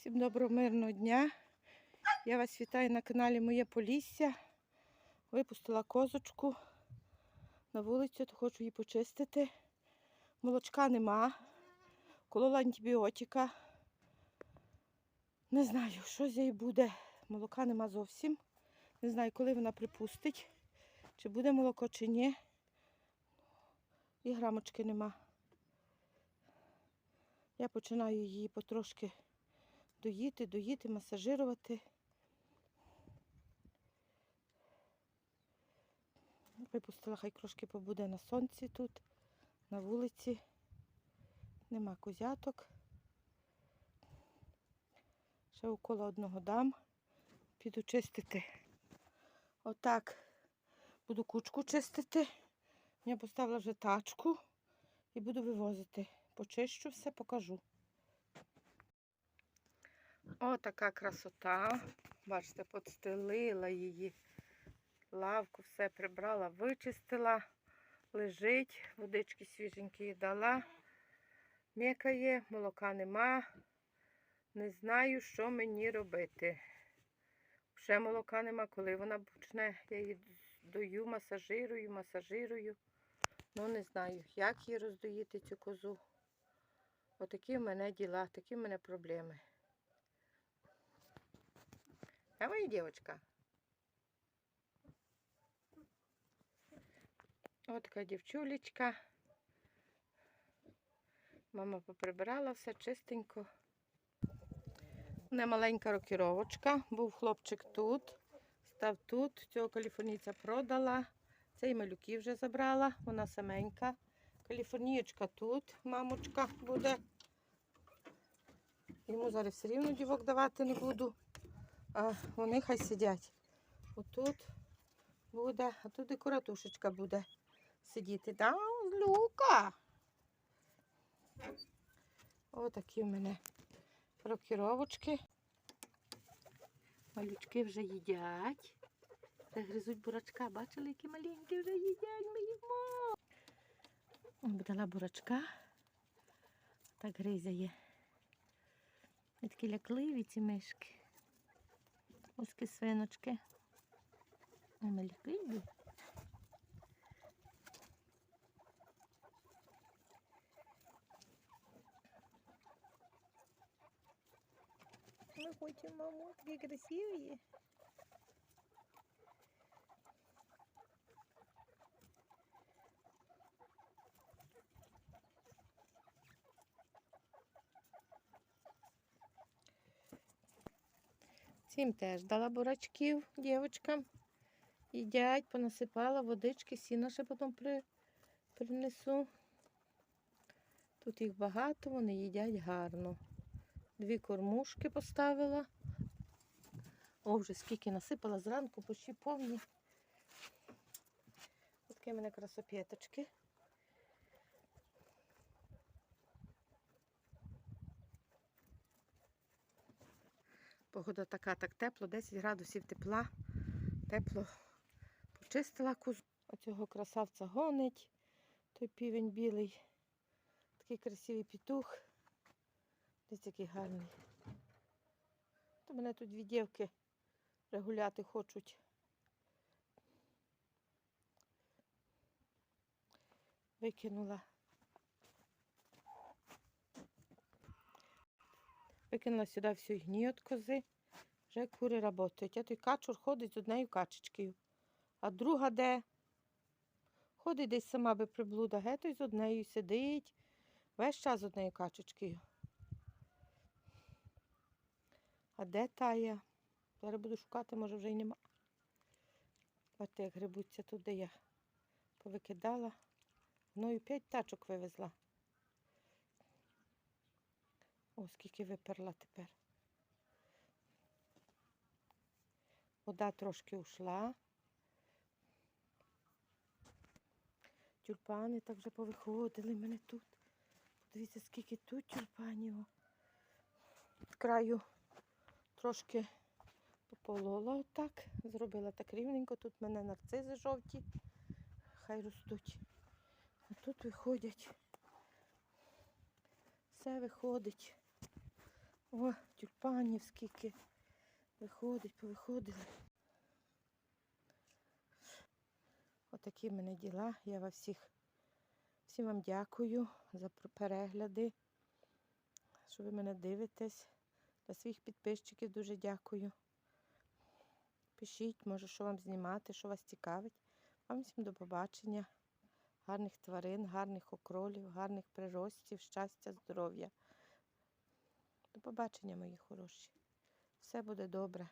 Всім доброго мирного дня. Я вас вітаю на каналі Моє Полісся. Випустила козочку на вулицю, то хочу її почистити. Молочка нема. Колола антибіотика. Не знаю, що з нею буде. Молока нема зовсім. Не знаю, коли вона припустить, чи буде молоко, чи ні. І грамочки нема. Я починаю її потрошки доїти, доїти, масажирувати. Випустила, хай трошки побуде на сонці тут, на вулиці. Нема козяток. Ще около одного дам. Піду чистити. Отак буду кучку чистити. Я поставила вже тачку і буду вивозити. Почищу все, покажу. О, така красота. Бачите, подстелила її. Лавку все прибрала, вичистила, лежить, водички свіженькі дала. М'якає, молока нема. Не знаю, що мені робити. Ще молока нема, коли вона почне. Я її дою, масажирую, масажирую. Ну, не знаю, як її роздоїти цю козу. Отакі в мене діла, такі в мене проблеми. А моя дівчинка. Ось така дівчулечка. Мама поприбирала все чистенько. Не маленька рокіровочка. Був хлопчик тут, став тут. Цього каліфорнійця продала. Цей малюки вже забрала, вона саменька. Каліфорнієчка тут, мамочка буде. Йому зараз все рівно дівок давати не буду. Вони хай сидять. Отут буде, а тут і куратушечка буде сидіти. Да, Люка. Отакі в мене рокіровочки. Малючки вже їдять. Та гризуть бурачка. Бачили, які маленькі вже їдять, ми їмо. Дала бурачка. Так гризає. Такі лякливі ці мишки. Ось ми лякливі. Ми хочемо, мамо, такі красиві. Цим теж дала бурачків дівчаткам. Їдять, понасипала водички, сіно ще потім при, принесу. Тут їх багато, вони їдять гарно. Дві кормушки поставила. О, вже скільки насипала зранку, почти повні. Такі в мене красопеточки. Погода така, так тепло, 10 градусів тепла. Тепло почистила козу. Оцього красавця гонить. Той півень білий. Такий красивий петух. Десь який гарний. То мене тут дві дівки гуляти хочуть. Викинула. Викинула сюди всю від кози. Вже кури працюють. А той качур ходить з однією качечкою. А друга де? Ходить десь сама би приблуда, гето й з однією сидить. Весь час з однією качечкою. А де тая? Зараз буду шукати, може вже й нема. Бачите, як грибуться тут, де я повикидала. Мною п'ять тачок вивезла. О, скільки виперла тепер. Вода трошки ушла. Тюльпани так вже повиходили мене тут. Подивіться, скільки тут тюльпанів. З краю трошки пополола отак. Зробила так рівненько. Тут в мене нарцизи жовті. Хай ростуть. А тут виходять. Все виходить. О, тюльпанів, скільки виходить, повиходили. Отакі в мене діла. Я вас всіх, всім вам дякую за перегляди, що ви мене дивитесь. Для своїх підписчиків дуже дякую. Пишіть, може, що вам знімати, що вас цікавить. Вам всім до побачення. Гарних тварин, гарних окролів, гарних приростів, щастя, здоров'я. До побачення, мої хороші. Все буде добре.